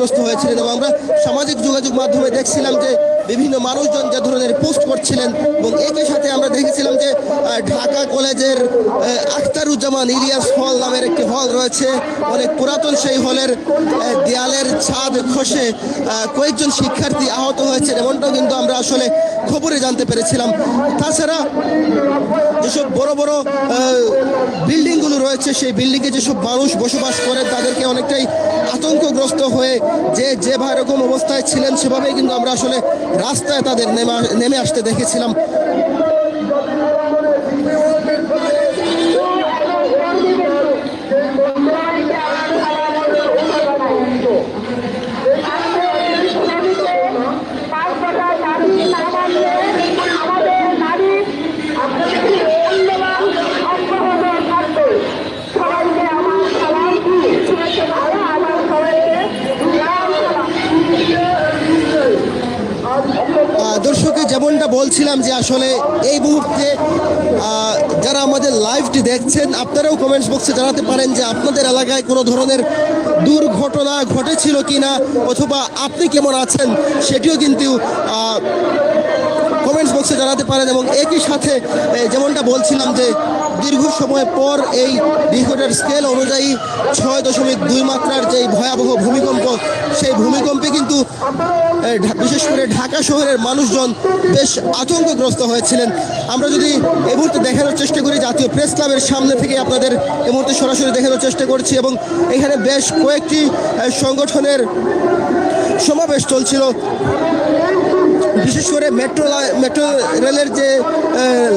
আতঙ্কগ্রস্ত হয়েছিলেন এবং আমরা সামাজিক যোগাযোগ মাধ্যমে দেখছিলাম যে বিভিন্ন মানুষজন যে ধরনের পোস্ট করছিলেন এবং একই সাথে আমরা দেখেছিলাম যে ঢাকা কলেজের আখতারুজ্জামান ইলিয়াস হল নামের একটি হল রয়েছে। অনেক পুরাতন সেই হলের দেয়ালের ছাদ খসে কয়েকজন শিক্ষার্থী আহত হয়েছে এমনটাও কিন্তু আমরা আসলে খবরে জানতে পেরেছিলাম। তাছাড়া যেসব বড় বড় বিল্ডিংগুলো রয়েছে, সেই বিল্ডিংয়ে যেসব মানুষ বসবাস করে তাদেরকে অনেকটাই আতঙ্কগ্রস্ত হয়ে যে যে রকম অবস্থায় ছিলেন, সেভাবেই কিন্তু আমরা আসলে রাস্তায় তাদের নেমে আসতে দেখেছিলাম আমাদের নারী আপনাদের মূল্যবান অব্যাহত থাকবে সবাইকে আমার সালাম আর আমার সবাইকে লাল সালাম আহ, দর্শকে যেমনটা বলছিলাম যে আসলে এই মুহূর্তে যারা আমাদের লাইভটি দেখছেন, আপনারাও কমেন্টস বক্সে জানাতে পারেন যে আপনাদের এলাকায় কোনো ধরনের দুর্ঘটনা ঘটেছিল কি না অথবা আপনি কেমন আছেন সেটিও কিন্তু কমেন্টস বক্সে জানাতে পারেন এবং একই সাথে যেমনটা বলছিলাম যে দীর্ঘ সময় পর এই রিকর্ডের স্কেল অনুযায়ী ছয় দশমিক দুই মাত্রার যে ভয়াবহ ভূমিকম্প, সেই ভূমিকম্পে কিন্তু বিশেষ করে ঢাকা শহরের মানুষজন বেশ আতঙ্কগ্রস্ত হয়েছিলেন। আমরা যদি এই মুহূর্তে দেখানোর চেষ্টা করি, জাতীয় প্রেস ক্লাবের সামনে থেকে আপনাদের এই মুহূর্তে সরাসরি দেখানোর চেষ্টা করছি এবং এখানে বেশ কয়েকটি সংগঠনের সমাবেশ চলছিল। বিশেষ করে মেট্রো মেট্রো রেলের যে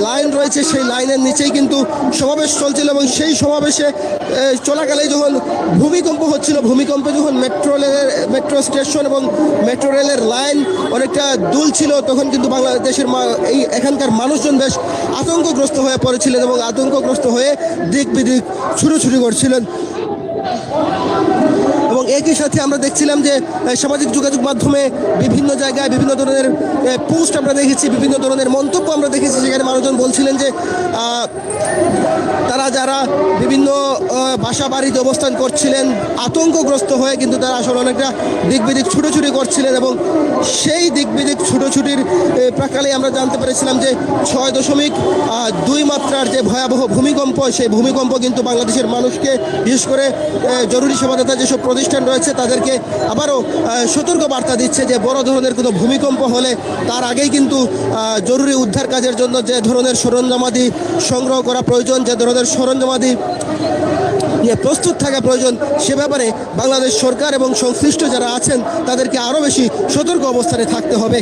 লাইন রয়েছে, সেই লাইনের নিচেই কিন্তু সমাবেশ চলছিল এবং সেই সমাবেশে চলাকালে যখন ভূমিকম্প হচ্ছিল, ভূমিকম্পে যখন মেট্রো রেলের মেট্রো স্টেশন এবং মেট্রো রেলের লাইন অনেকটা দুল ছিল তখন কিন্তু বাংলাদেশের এই এখানকার মানুষজন বেশ আতঙ্কগ্রস্ত হয়ে পড়েছিলেন এবং আতঙ্কগ্রস্ত হয়ে দিক বিদিক ছুটোছুটি করছিলেন। এবং একই সাথে আমরা দেখছিলাম যে সামাজিক যোগাযোগ মাধ্যমে বিভিন্ন জায়গায় বিভিন্ন ধরনের পোস্ট আমরা দেখেছি, বিভিন্ন ধরনের মন্তব্য আমরা দেখেছি, সেখানে মানুষজন বলছিলেন যে তারা যারা বিভিন্ন বাসা বাড়িতে অবস্থান করছিলেন, আতঙ্কগ্রস্ত হয়ে কিন্তু তারা আসলে অনেকটা দিক বিদিক ছুটোছুটি করছিলেন এবং সেই দিক বিদিক ছুটোছুটির প্রাকালে আমরা জানতে পেরেছিলাম যে, ছয় দশমিক দুই মাত্রার যে ভয়াবহ ভূমিকম্প, সেই ভূমিকম্প কিন্তু বাংলাদেশের মানুষকে বিশেষ করে জরুরি সেবাদাতা যেসব প্রতিষ্ঠান রয়েছে, তাদেরকে আবারও সতর্ক বার্তা দিচ্ছে যে বড় ধরনের কোনো ভূমিকম্প হলে তার আগেই কিন্তু জরুরি উদ্ধার কাজের জন্য যে ধরনের সরঞ্জামাদি সংগ্রহ করা প্রয়োজন, যে ধরনের সরঞ্জামাদি নিয়ে প্রস্তুত থাকা প্রয়োজন, সে ব্যাপারে বাংলাদেশ সরকার এবং সংশ্লিষ্ট যারা আছেন, তাদেরকে আরও বেশি সতর্ক অবস্থানে থাকতে হবে।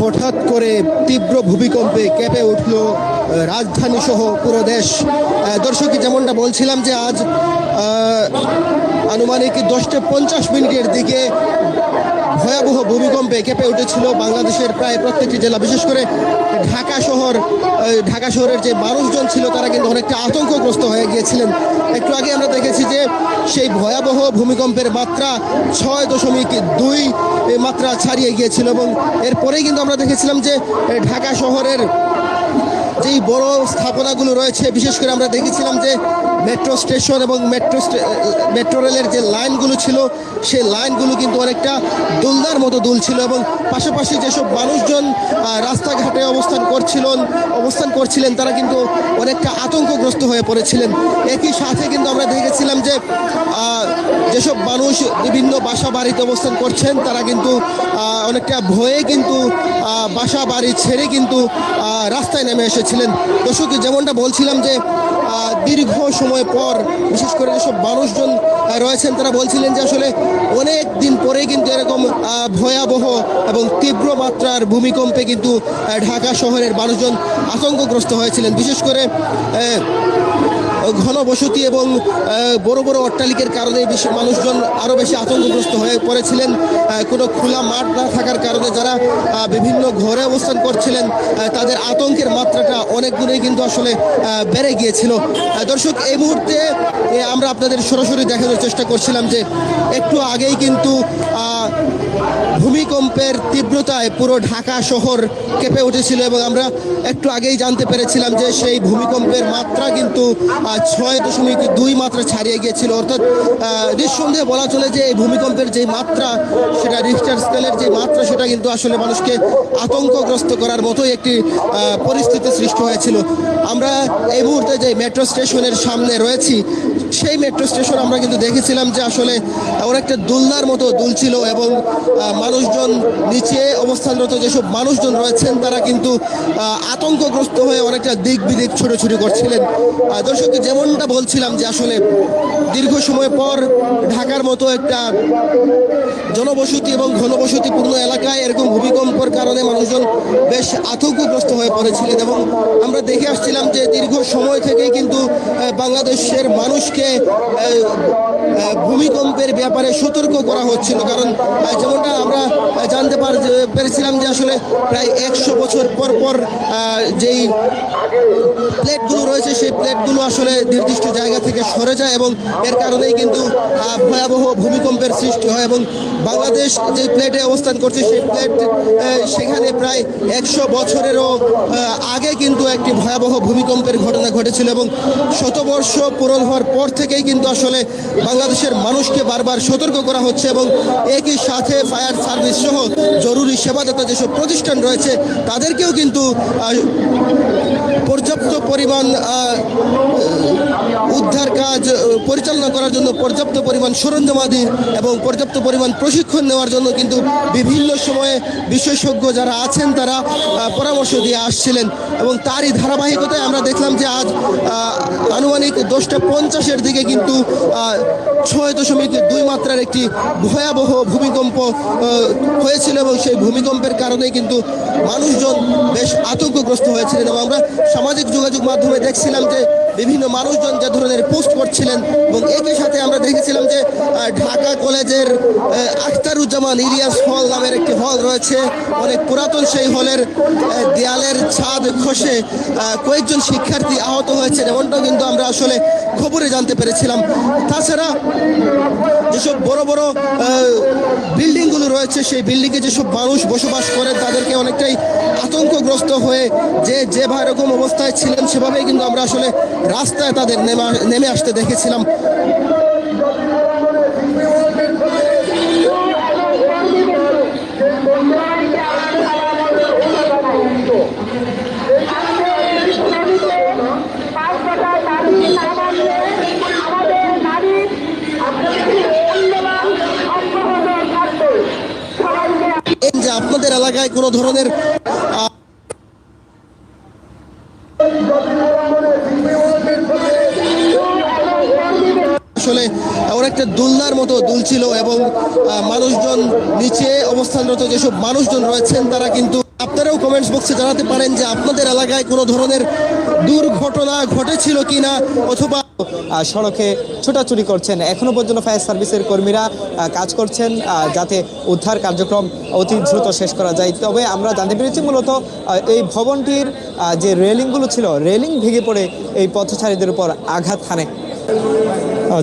হঠাৎ করে তীব্র ভূমিকম্পে কেঁপে উঠল রাজধানী সহ পুরো দেশ। দর্শক যেমনটা বলছিলাম যে আজ আনুমানিক দশটা পঞ্চাশ মিনিটের দিকে ভয়াবহ ভূমিকম্পে কেঁপে উঠেছিল বাংলাদেশের প্রায় প্রত্যেকটি জেলা, বিশেষ করে ঢাকা শহর ঢাকা শহরের যে মানুষজন ছিল তারা কিন্তু অনেকটা আতঙ্কগ্রস্ত হয়ে গিয়েছিলেন। একটু আগে আমরা দেখেছি যে সেই ভয়াবহ ভূমিকম্পের মাত্রা ছয় দশমিক দুই মাত্রা ছাড়িয়ে গিয়েছিল এবং এরপরেই কিন্তু আমরা দেখেছিলাম যে ঢাকা শহরের যেই বড় স্থাপনাগুলো রয়েছে, বিশেষ করে আমরা দেখেছিলাম যে মেট্রো স্টেশন এবং মেট্রো মেট্রো রেলের যে লাইনগুলো ছিল, সেই লাইনগুলো কিন্তু অনেকটা দুলদার মতো দুলছিল এবং পাশাপাশি যেসব মানুষজন রাস্তাঘাটে অবস্থান করছিলেন অবস্থান করছিলেন, তারা কিন্তু অনেকটা আতঙ্কগ্রস্ত হয়ে পড়েছিলেন। একই সাথে কিন্তু আমরা দেখেছিলাম যে যেসব মানুষ বিভিন্ন বাসা বাড়িতে অবস্থান করছেন, তারা কিন্তু অনেকটা ভয়ে কিন্তু বাসা বাড়ি ছেড়ে কিন্তু রাস্তায় নেমে এসেছিলেন দর্শক যেমনটা বলছিলাম যে দীর্ঘ সময় পর, বিশেষ করে যেসব মানুষজন রয়েছেন, তারা বলছিলেন যে আসলে অনেক দিন পরে কিন্তু এরকম ভয়াবহ এবং তীব্র মাত্রার ভূমিকম্পে কিন্তু ঢাকা শহরের মানুষজন আতঙ্কগ্রস্ত হয়েছিলেন। বিশেষ করে ঘনবসতি এবং বড় বড় অট্টালিকার কারণে বেশি মানুষজন আরও বেশি আতঙ্কগ্রস্ত হয়ে পড়েছিলেন। কোনো খোলা মাঠ না থাকার কারণে যারা বিভিন্ন ঘরে অবস্থান করছিলেন তাদের আতঙ্কের মাত্রাটা অনেক গুণেই কিন্তু আসলে বেড়ে গিয়েছিল। দর্শক, এই মুহূর্তে আমরা আপনাদের সরাসরি দেখানোর চেষ্টা করছিলাম যে একটু আগেই কিন্তু ভূমিকম্পের তীব্রতায় পুরো ঢাকা শহর কেঁপে উঠেছিল এবং আমরা একটু আগেই জানতে পেরেছিলাম যে সেই ভূমিকম্পের মাত্রা কিন্তু ছয় দশমিক দুই মাত্রা ছাড়িয়ে গিয়েছিল। অর্থাৎ নিঃসন্দেহে বলা চলে যে এই ভূমিকম্পের যে মাত্রা, সেটা রিস্টার স্কেলের যে মাত্রা, সেটা কিন্তু আসলে মানুষকে আতঙ্কগ্রস্ত করার মতোই একটি পরিস্থিতি সৃষ্টি হয়েছিল। আমরা এই মুহূর্তে যে মেট্রো স্টেশনের সামনে রয়েছি সেই মেট্রো স্টেশন আমরা কিন্তু দেখেছিলাম যে আসলে অনেকটা দুলনার মতো দুলছিল এবং মানুষজন নিচে অবস্থানরত যেসব মানুষজন রয়েছেন তারা কিন্তু আতঙ্কগ্রস্ত হয়ে অনেকটা দিক বিদিক ছোটাছুটি করছিলেন। দর্শক, যেমনটা বলছিলাম যে আসলে দীর্ঘ সময় পর ঢাকার মতো একটা জনবসতি এবং ঘনবসতিপূর্ণ এলাকায় এরকম ভূমিকম্পর কারণে মানুষজন বেশ আতঙ্কগ্রস্ত হয়ে পড়েছিলেন এবং আমরা দেখে আসছিলাম যে দীর্ঘ সময় থেকেই কিন্তু বাংলাদেশের মানুষকে আহ, ভূমিকম্পের ব্যাপারে সতর্ক করা হচ্ছিল। কারণ যেমনটা আমরা জানতে পার পেরেছিলাম যে আসলে প্রায় একশো বছর পর পর যেই প্লেটগুলো রয়েছে, সেই প্লেটগুলো আসলে নির্দিষ্ট জায়গা থেকে সরে যায় এবং এর কারণেই কিন্তু ভয়াবহ ভূমিকম্পের সৃষ্টি হয় এবং বাংলাদেশ যে প্লেটে অবস্থান করছে, সেই প্লেট সেখানে প্রায় একশো বছরেরও আগে কিন্তু একটি ভয়াবহ ভূমিকম্পের ঘটনা ঘটেছিল এবং শতবর্ষ পূরণ হওয়ার পর থেকেই কিন্তু আসলে বাংলাদেশের মানুষকে বারবার সতর্ক করা হচ্ছে এবং একই সাথে ফায়ার সার্ভিস সহ জরুরি সেবাদাতা যেসব প্রতিষ্ঠান রয়েছে, তাদেরকেও কিন্তু পর্যাপ্ত পরিমাণ উদ্ধার কাজ পরিচালনা করার জন্য পর্যাপ্ত পরিমাণ সরঞ্জামাদি এবং পর্যাপ্ত পরিমাণ প্রশিক্ষণ নেওয়ার জন্য কিন্তু বিভিন্ন সময়ে বিশেষজ্ঞ যারা আছেন তারা পরামর্শ দিয়ে আসছিলেন। এবং তারই ধারাবাহিকতায় আমরা দেখলাম যে আজ আনুমানিক দশটা পঞ্চাশের দিকে কিন্তু ছয় দশমিক দুই মাত্রার একটি ভয়াবহ ভূমিকম্প হয়েছিল এবং সেই ভূমিকম্পের কারণে কিন্তু মানুষজন বেশ আতঙ্কগ্রস্ত হয়েছিলেন। এবং আমরা সামাজিক যোগাযোগ মাধ্যমে দেখছিলাম যে বিভিন্ন মানুষজন যে ধরনের পোস্ট করছিলেন এবং একই সাথে আমরা দেখেছিলাম যে ঢাকা কলেজের আখতারুজ্জামান ইলিয়াস হল নামের একটি হল রয়েছে। অনেক পুরাতন সেই হলের দেয়ালের ছাদ খসে কয়েকজন শিক্ষার্থী আহত হয়েছে এমনটাও কিন্তু আমরা আসলে খবরে জানতে পেরেছিলাম। তাছাড়া যেসব বড় বড় বিল্ডিংগুলো রয়েছে, সেই বিল্ডিংয়ে যেসব মানুষ বসবাস করেন, তাদেরকে অনেকটাই আতঙ্কগ্রস্ত হয়ে যে যে ভাই এরকম অবস্থায় ছিলেন, সেভাবেই কিন্তু আমরা আসলে রাস্তায় তাদের নেমে আসতে দেখেছিলাম। আপনাদের এলাকায় কোনো ধরনের আসলে অনেকটা দুলনার মতো দুলছিল এবং মানুষজন নিচে অবস্থানরত যেসব মানুষজন রয়েছেন তারা কিন্তু আপনারাও কমেন্টস বক্সে জানাতে পারেন যে আপনাদের এলাকায় কোনো ধরনের দুর্ঘটনা ঘটেছিল কিনা অথবা আহ, সড়কে ছোটাছুটি করছেন। এখনও পর্যন্ত ফায়ার সার্ভিসের কর্মীরা কাজ করছেন যাতে উদ্ধার কার্যক্রম অতি দ্রুত শেষ করা যায়। তবে আমরা জানতে পেরেছি মূলত এই ভবনটির যে রেলিংগুলো ছিল রেলিং ভেঙে পড়ে এই পথচারীদের উপর আঘাত হানে।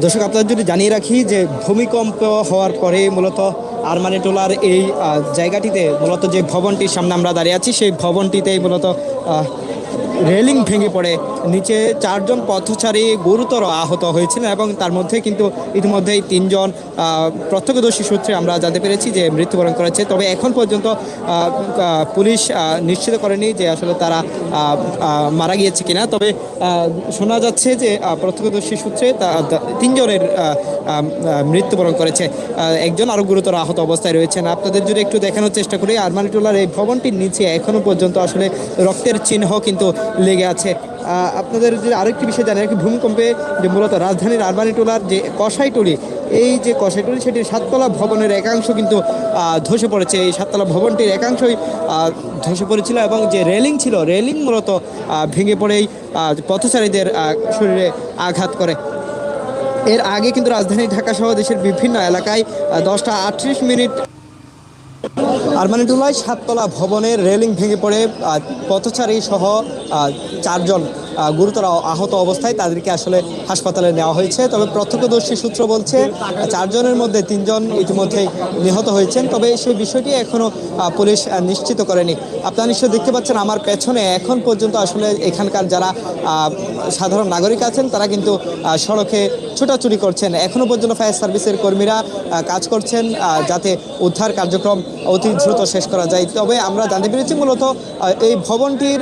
দর্শক, আপনাদের যদি জানিয়ে রাখি যে ভূমিকম্প হওয়ার পরে মূলত আরমানি টোলার এই জায়গাটিতে মূলত যে ভবনটির সামনে আমরা দাঁড়িয়ে আছি, সেই ভবনটিতেই মূলত রেলিং ভেঙে পড়ে। নিচে চারজন পথচারী গুরুতর আহত হয়েছিলেন এবং তার মধ্যে কিন্তু ইতিমধ্যেই তিনজন প্রত্যক্ষদর্শী সূত্রে আমরা জানতে পেরেছি যে মৃত্যুবরণ করেছে। তবে এখন পর্যন্ত পুলিশ নিশ্চিত করেনি যে আসলে তারা মারা গিয়েছে কিনা। তবে শোনা যাচ্ছে যে প্রত্যক্ষদর্শী সূত্রে তিনজনের মৃত্যুবরণ করেছে। একজন আরও গুরুতর আহত অবস্থায় রয়েছেন। আপনাদের যদি একটু দেখানোর চেষ্টা করি আরমানিটোলার এই ভবনটির নিচে এখনও পর্যন্ত আসলে রক্তের চিহ্ন কিন্তু লেগে আছে। আপনাদের যদি আরেকটি বিষয় জানেন কি ভূমিকম্পে যে মূলত রাজধানীর আরমানিটোলার যে কষাইটুলি এই যে কষাইটুলি সেটির সাততলা ভবনের একাংশ কিন্তু ধসে পড়েছে। এই সাততলা ভবনটির একাংশই ধসে পড়েছিল এবং যে রেলিং ছিল, রেলিং মূলত ভেঙে পড়েই পথচারীদের শরীরে আঘাত করে। এর আগে কিন্তু রাজধানী ঢাকা সহ দেশের বিভিন্ন এলাকায় দশটা আটত্রিশ মিনিট আরমানিটুলায় সাততলা ভবনের রেলিং ভেঙে পড়ে পথচারী সহ চারজন গুরুতর আহত অবস্থায় তাদেরকে আসলে হাসপাতালে নেওয়া হয়েছে। তবে প্রত্যক্ষদর্শী সূত্র বলছে চারজনের মধ্যে তিনজন ইতিমধ্যেই নিহত হয়েছেন। তবে সেই বিষয়টি এখনও আহ, পুলিশ নিশ্চিত করেনি। আপনারা নিশ্চয়ই দেখতে পাচ্ছেন আমার পেছনে এখন পর্যন্ত আসলে এখানকার যারা সাধারণ নাগরিক আছেন তারা কিন্তু সড়কে ছোটাছুটি করছেন। এখনও পর্যন্ত ফায়ার সার্ভিসের কর্মীরা কাজ করছেন যাতে উদ্ধার কার্যক্রম অতি দ্রুত শেষ করা যায়। তবে আমরা জানতে পেরেছি মূলত এই ভবনটির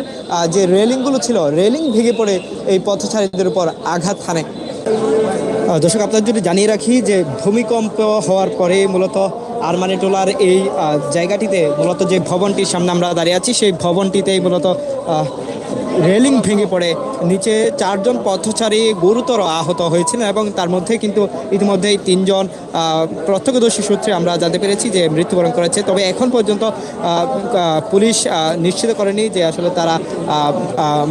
যে রেলিংগুলো ছিল রেলিং ভেঙে পড়ে এই পথচারীদের উপর আঘাত হানে। দর্শক, আপনাদের যদি জানিয়ে রাখি যে ভূমিকম্প হওয়ার পরে মূলত আরমানি টোলার এই জায়গাটিতে মূলত যে ভবনটির সামনে আমরা দাঁড়িয়ে আছি, সেই ভবনটিতেই মূলত রেলিং ভেঙে পড়ে। নিচে চারজন পথচারী গুরুতর আহত হয়েছিলেন এবং তার মধ্যে কিন্তু ইতিমধ্যেই তিনজন প্রত্যক্ষদর্শী সূত্রে আমরা জানতে পেরেছি যে মৃত্যুবরণ করেছে। তবে এখন পর্যন্ত পুলিশ নিশ্চিত করেনি যে আসলে তারা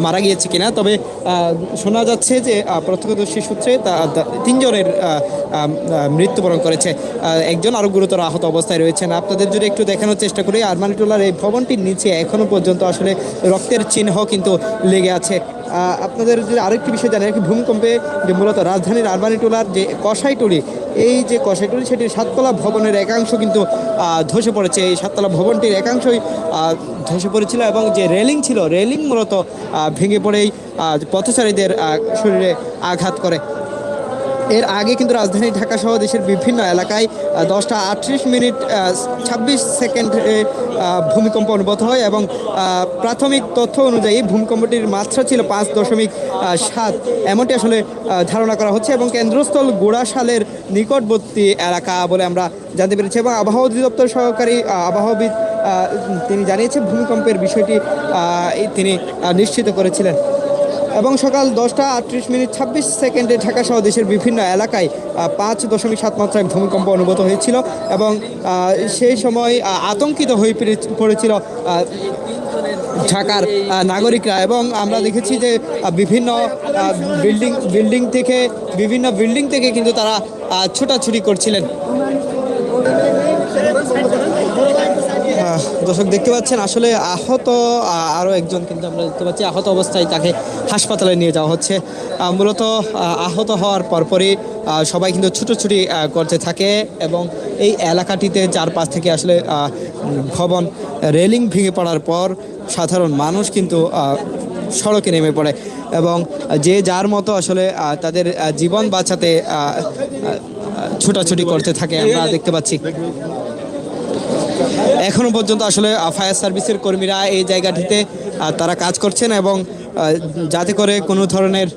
মারা গিয়েছে কিনা। তবে শোনা যাচ্ছে যে প্রত্যক্ষদর্শী সূত্রে তিনজনের মৃত্যুবরণ করেছে। একজন আরও গুরুতর আহত অবস্থায় রয়েছেন। আপনাদের যদি একটু দেখানোর চেষ্টা করি আরমানিটোলার এই ভবনটির নিচে এখনও পর্যন্ত আসলে রক্তের চিহ্ন কিন্তু লেগে আছে। আপনাদের যদি আরেকটি বিষয় জানেন কি ভূমিকম্পে যে মূলত রাজধানীর আরবানি টোলার যে কষাইটুলি এই যে কষাইটুলি সেটির সাততলা ভবনের একাংশ কিন্তু ধসে পড়েছে। এই সাততলা ভবনটির একাংশই ধসে পড়েছিল এবং যে রেলিং ছিল, রেলিং মূলত ভেঙে পড়েই পথচারীদের শরীরে আঘাত করে। এর আগে কিন্তু রাজধানী ঢাকা সহ দেশের বিভিন্ন এলাকায় দশটা আটত্রিশ মিনিট ছাব্বিশ সেকেন্ডে ভূমিকম্প অনুভূত হয় এবং প্রাথমিক তথ্য অনুযায়ী ভূমিকম্পটির মাত্রা ছিল পাঁচ দশমিক সাত। এমনটি আসলে ধারণা করা হচ্ছে এবং কেন্দ্রস্থল গোড়াশালের নিকটবর্তী এলাকা বলে আমরা জানতে পেরেছি এবং আবহাওয়া অধিদপ্তর সহকারী আবহাওয়াবিদ তিনি জানিয়েছেন ভূমিকম্পের বিষয়টি তিনি নিশ্চিত করেছিলেন। এবং সকাল দশটা আটত্রিশ মিনিট ছাব্বিশ সেকেন্ডে ঢাকা সহ দেশের বিভিন্ন এলাকায় পাঁচ দশমিক সাত মাত্রায় ভূমিকম্প অনুভূত হয়েছিল এবং সেই সময় আতঙ্কিত হয়ে পড়ে- পড়েছিল ঢাকার নাগরিকরা এবং আমরা দেখেছি যে বিভিন্ন বিল্ডিং বিল্ডিং থেকে, বিভিন্ন বিল্ডিং থেকে কিন্তু তারা ছোটাছুটি করছিলেন। দর্শক দেখতে পাচ্ছেন আসলে আহত আহ, আরও একজন কিন্তু আমরা দেখতে পাচ্ছি আহত অবস্থায় তাকে হাসপাতালে নিয়ে যাওয়া হচ্ছে। মূলত আহত হওয়ার পরপরই সবাই কিন্তু ছুটোছুটি করতে থাকে এবং এই এলাকাটিতে চারপাশ থেকে আসলে ভবন রেলিং ভেঙে পড়ার পর সাধারণ মানুষ কিন্তু সড়কে নেমে পড়ে এবং যে যার মতো আসলে তাদের জীবন বাঁচাতে ছোটাছুটি করতে থাকে আমরা দেখতে পাচ্ছি। এখনও পর্যন্ত আসলে ফায়ার সার্ভিসের কর্মীরা এই জায়গাটিতে তারা কাজ করছেন এবং যাতে করে কোনো ধরনের,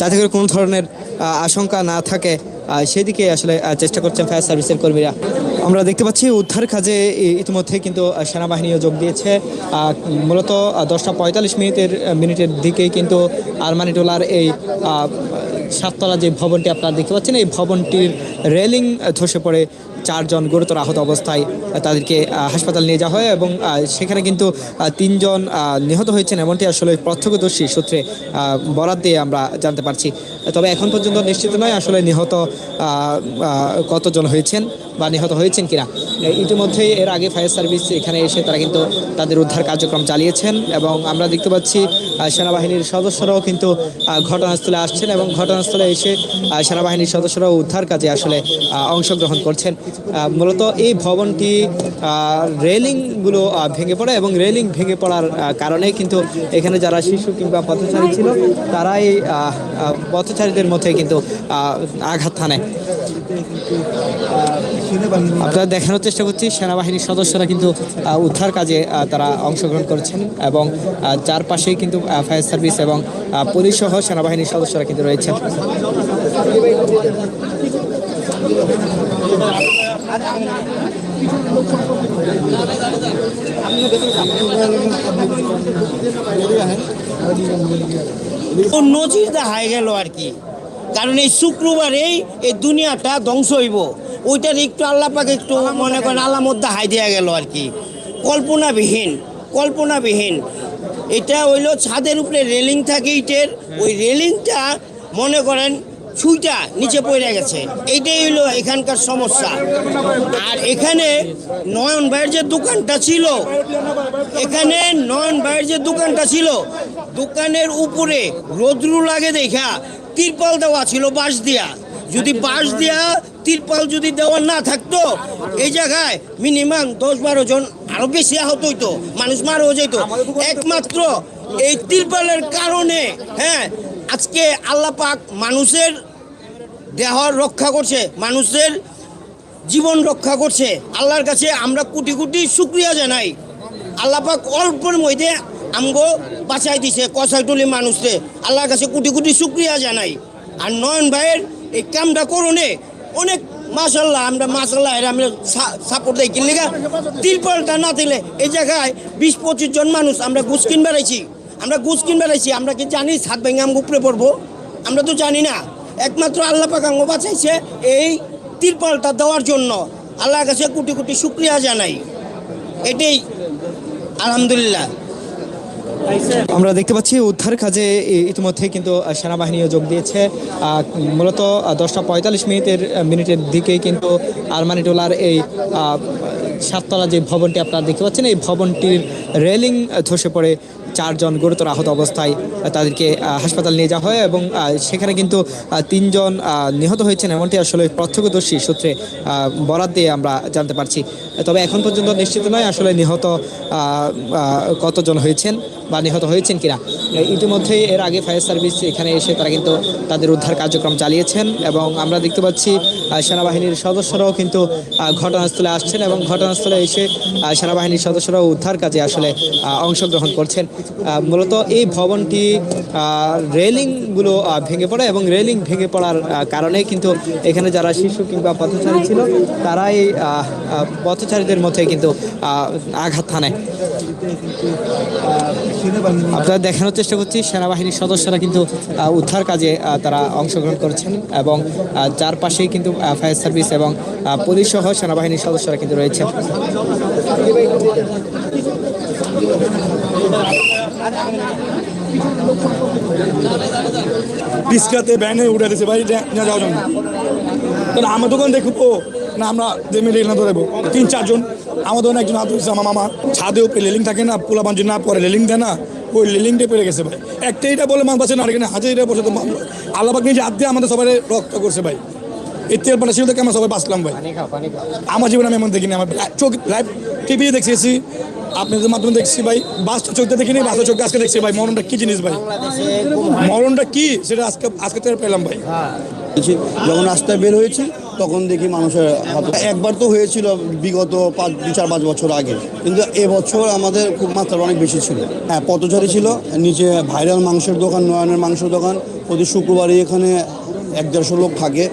যাতে করে কোনো ধরনের আশঙ্কা না থাকে সেদিকে আসলে চেষ্টা করছেন ফায়ার সার্ভিসের কর্মীরা। আমরা দেখতে পাচ্ছি উদ্ধার কাজে ইতিমধ্যে কিন্তু সেনাবাহিনীও যোগ দিয়েছে। মূলত দশটা পঁয়তাল্লিশ মিনিটের মিনিটের দিকেই কিন্তু আরমানিটোলার এই সাততলা যে ভবনটি আপনারা দেখতে পাচ্ছেন এই ভবনটির রেলিং ধসে পড়ে। চারজন গুরুতর আহত অবস্থায় তাদেরকে হাসপাতাল নিয়ে যাওয়া হয় এবং সেখানে কিন্তু তিনজন নিহত হয়েছেন এমনটি আসলে প্রত্যক্ষদর্শী সূত্রে বরাত দিয়ে আমরা জানতে পারছি। তবে এখন পর্যন্ত নিশ্চিত নয় আসলে নিহত কতজন হয়েছেন বা নিহত হয়েছেন কিনা। ইতিমধ্যেই এর আগে ফায়ার সার্ভিস এখানে এসে তারা কিন্তু তাদের উদ্ধার কার্যক্রম চালিয়েছেন এবং আমরা দেখতে পাচ্ছি সেনাবাহিনীর সদস্যরাও কিন্তু ঘটনাস্থলে আসছেন এবং ঘটনাস্থলে এসে সেনাবাহিনীর সদস্যরাও উদ্ধার কাজে আসলে অংশগ্রহণ করছেন। মূলত এই ভবনটি রেলিংগুলো ভেঙে পড়ে এবং রেলিং ভেঙে পড়ার কারণে কিন্তু এখানে যারা শিশু কিংবা পথচারী ছিল তারা এই আহ, আহ, পথচারীদের মধ্যে কিন্তু আঘাত হানে। আপনারা দেখানোর চেষ্টা করছি সেনাবাহিনীর সদস্যরা কিন্তু উদ্ধার কাজে তারা অংশগ্রহণ করছেন এবং চারপাশেই কিন্তু ফায়ার সার্ভিস এবং পুলিশ সহ সেনাবাহিনীর সদস্যরা কিন্তু রয়েছেন। নজির দেখায় গেল আর কি। কারণ এই শুক্রবারেই এই দুনিয়াটা ধ্বংস হইব। ওইটার একটু আল্লাপাকে একটু মনে করেন আলামত দেখাই দেওয়া গেল আর কি। কল্পনাবিহীন কল্পনাবিহীন। এটা হইল ছাদের উপরে রেলিং থাকে ইটের। ওই রেলিংটা মনে করেন ছুইটা নিচে পড়ে গেছে। এইটাই হলো এখানকার সমস্যা। আর এখানে নয়ন ভাইয়ের যে দোকানটা ছিল, এখানে নয়ন ভাইয়ের যে দোকানটা ছিল, দোকানের উপরে রোদ্রু লাগে দেখা, তিরপাল দেওয়া ছিল বাঁশ দিয়া। যদি বাঁশ দিয়া তিরপাল যদি দেওয়া না থাকতো, এই জায়গায় মিনিমাম দশ বারো জন আরও বেশি আহত হইতো, মানুষ মারা যেত একমাত্র এই তিরপালের কারণে হ্যাঁ আজকে আল্লাহ পাক মানুষের দেহ রক্ষা করছে, মানুষের জীবন রক্ষা করছে। আল্লাহর কাছে আমরা কোটি কোটি শুক্রিয়া জানাই। আল্লাহ পাক অল্পের মধ্যে আমগো বাঁচাই দিছে কষাইটুলি মানুষকে। আল্লাহর কাছে কোটি কোটি শুক্রিয়া জানাই। আর নয়ন ভাইয়ের এই কামটা করণে অনেক মাসাল্লাহ আমরা মাসাল্লাহ এর আমরা সাপোর্ট দেই। কিনলে তিরপলটা না দিলে এই জায়গায় বিশ পঁচিশ জন মানুষ আমরা গুছ কিন বেড়াইছি আমরা গুছ কিন বেড়াইছি, আমরা কি জানি সাত ভেঙে আমি উপরে পড়ব? আমরা তো জানি না। একমাত্র আল্লাহ পাক আঙ্গ বাঁচাইছে এই তিরপালটা দেওয়ার জন্য। আল্লাহর কাছে কোটি কোটি শুক্রিয়া জানাই। এটাই আলহামদুলিল্লাহ। আমরা দেখতে পাচ্ছি উদ্ধার কাজে ইতিমধ্যে কিন্তু সেনাবাহিনীও যোগ দিয়েছে। মূলত দশটা পঁয়তাল্লিশ মিনিটের মিনিটের দিকে কিন্তু আরমানিটোলার এই সাততলা যে ভবনটি আপনারা দেখতে পাচ্ছেন, এই ভবনটির রেলিং ধসে পড়ে চারজন গুরুতর আহত অবস্থায় তাদেরকে হাসপাতাল নিয়ে যাওয়া হয় এবং সেখানে কিন্তু তিনজন নিহত হয়েছেন এমনটি আসলে প্রত্যক্ষদর্শী সূত্রে বরাত দিয়ে আমরা জানতে পারছি। তবে এখন পর্যন্ত নিশ্চিত নয় আসলে নিহত কতজন হয়েছেন বা নিহত হয়েছেন কিনা। ইতিমধ্যেই এর আগে ফায়ার সার্ভিস এখানে এসে তারা কিন্তু তাদের উদ্ধার কার্যক্রম চালিয়েছেন এবং আমরা দেখতে পাচ্ছি সেনাবাহিনীর সদস্যরাও কিন্তু ঘটনাস্থলে আসছেন এবং ঘটনাস্থলে এসে সেনাবাহিনীর সদস্যরাও উদ্ধার কাজে আসলে অংশগ্রহণ করছেন। মূলত এই ভবনটি রেলিংগুলো ভেঙে পড়ে এবং রেলিং ভেঙে পড়ার কারণে কিন্তু এখানে যারা শিশু কিংবা পথচারী ছিল, তারাই পথচারীদের মধ্যে কিন্তু আঘাত হানে। আপনারা দেখানোর চেষ্টা করছি, সেনাবাহিনীর সদস্যরা কিন্তু উদ্ধার কাজে তারা অংশগ্রহণ করছেন এবং চারপাশেই কিন্তু ফায়ার সার্ভিস এবং পুলিশ সহ সেনাবাহিনীর সদস্যরা কিন্তু রয়েছেন। রিক্সাতে ভ্যানে উঠে দিছে ভাই না যাওয়ার জন্য। তাহলে আমার দোকান দেখব না আমরা যে মিলে না ধরবো তিন চারজন। আমার দোকানে একজন হাত আমার মামা। ছাদে উপরে লেলিং থাকে না পোলা বাঞ্জি না পরে লেলিং দেয় না ওই লেলিংটা পেরে গেছে ভাই। একটা এটা বলে মান পাচ্ছে না আরেকখানে হাজার এটা বসে তো আল্লাহবাক নিজে হাত দিয়ে আমাদের সবাই রক্ত করছে ভাই। এই তেল পাটা ছিল থেকে আমরা সবাই বাঁচলাম ভাই। আমার জীবনে আমি এমন দেখিনি আমার চোখ লাইভ টিভি দেখছি আপনাদের মাধ্যমে দেখছি ভাই বাসটা চোখটা দেখিনি বাসটা চোখে আজকে দেখছি ভাই, মরণটা কি জিনিস ভাই? মরণটা কি? সেটা আজকে আজকে থেকে পেলাম ভাই। হয়েছে। যখন রাস্তায় বের হয়েছি, তখন দেখি মানুষের একবার তো হয়েছিল বিগত পাঁচ দু চার পাঁচ বছর আগে। কিন্তু এবছর আমাদের খুব মাত্রা অনেক বেশি ছিল। হ্যাঁ পথচারী ছিল, নিচে ভাইরাল মাংসের দোকান, নয়নের মাংসের দোকান। প্রতি শুক্রবারই এখানে এক দেড়শো লোক থাকে।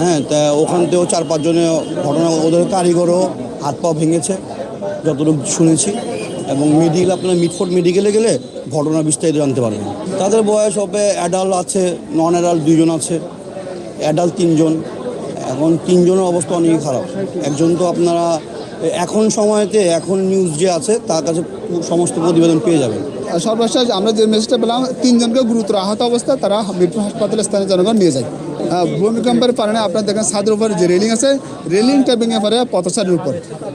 হ্যাঁ তা ওখান থেকেও চার পাঁচজনের ঘটনা ওদের কারিগরও হাত পা ভেঙেছে। যতটুকু শুনেছি এবং মেডিকেল আপনার মিটফোর্ড মেডিকেলে গেলে ঘটনা বিস্তারিত জানতে পারবেন। তাদের বয়স হবে অ্যাডাল্ট আছে নন অ্যাডাল্ট দুজন আছে অ্যাডাল্ট তিনজন। এখন তিনজনের অবস্থা অনেকই খারাপ। একজন তো আপনারা, এখন সময়তে, এখন নিউজ যে আছে, তার কাছে সমস্ত প্রতিবেদন পেয়ে যাবেন। সর্বশেষ আমরা যে মেসেজটা পেলাম, তিনজনকে গুরুতর আহত অবস্থা তারা মিরপুর হাসপাতালে স্থানীয় জনগণ নিয়ে যায়। ভূমিকম্পের কারণে আপনার দেখেন ছাদের উপর যে রেলিং আছে রেলিংটা ভেঙে পড়ে পথচারীর উপর,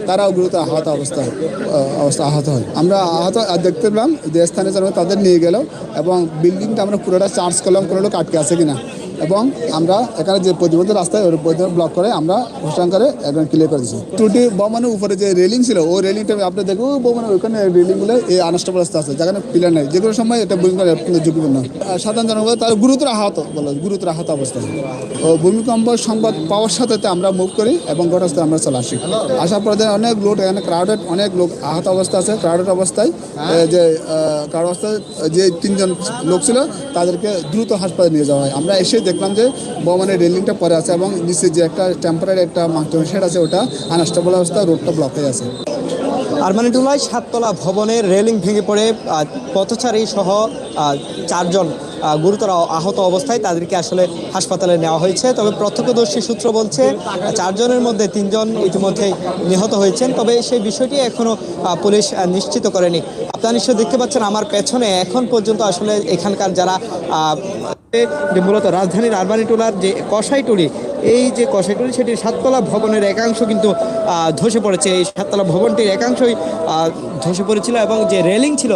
তারাও গুরুতর আহত অবস্থা অবস্থা আহত হয়। আমরা আহত দেখতে পেলাম যে স্থানে তাদের নিয়ে গেল এবং বিল্ডিংটা আমরা পুরোটা চার্জ করলাম কোনো লোক আটকে আছে কিনা। এবং আমরা এখানে যে প্রতিবন্ধ রাস্তায় ওর প্রতিবন্ধ ব্লক করে আমরা ঘোষণা করে একদম ক্লিয়ার করে দিচ্ছি ত্রুটি ভবনের উপরে যে রেলিং ছিল, ওই রেলিংটা আপনি দেখব। ভবনের ওখানে রেলিংগুলো এই আনষ্ট অবস্থা আছে, যেখানে পিলার নেই। যে কোনো সময় এটা ভূমিকম্প ঝুঁকিপূর্ণ সাধারণ জনগণ তার গুরুতর আহত বলো, গুরুতর আহত অবস্থা ও ভূমিকম্প সংবাদ পাওয়ার সাথে আমরা মুভ করি এবং ঘটনাস্থলে আমরা চলে আসি। আসার পরে অনেক লোক, এখানে ক্রাউডেড অনেক লোক আহত অবস্থা আছে ক্রাউডেড অবস্থায়। যে ক্রাউড অবস্থায় যে তিনজন লোক ছিল, তাদেরকে দ্রুত হাসপাতালে নিয়ে যাওয়া হয়। আমরা এসে দেখলাম যে ভবনের রেলিংটা পরে আছে এবং নিচে যে একটা টেম্পোরারি একটা মাংস শেড আছে ওটা আনস্টেবল অবস্থা রোডটা ব্লক হয়ে আছে। আরমানিটুলায় সাততলা ভবনের রেলিং ভেঙে পড়ে পথচারী সহ চারজন গুরুতর আহত অবস্থায় তাদেরকে আসলে হাসপাতালে নেওয়া হয়েছে। তবে প্রত্যক্ষদর্শী সূত্র বলছে, চারজনের মধ্যে তিনজন ইতিমধ্যেই নিহত হয়েছেন। তবে সেই বিষয়টি এখনও পুলিশ নিশ্চিত করেনি। আপনারা নিশ্চয় দেখতে পাচ্ছেন আমার পেছনে এখন পর্যন্ত আসলে এখানকার যারা যে মূলত রাজধানীর আরবানিটোলার যে কষাইটুলি এই যে কষাইটুলি সেটি সাততলা ভবনের একাংশ কিন্তু ধসে পড়েছে। এই সাততলা ভবনটির একাংশই ধসে পড়েছিল এবং যে রেলিং ছিল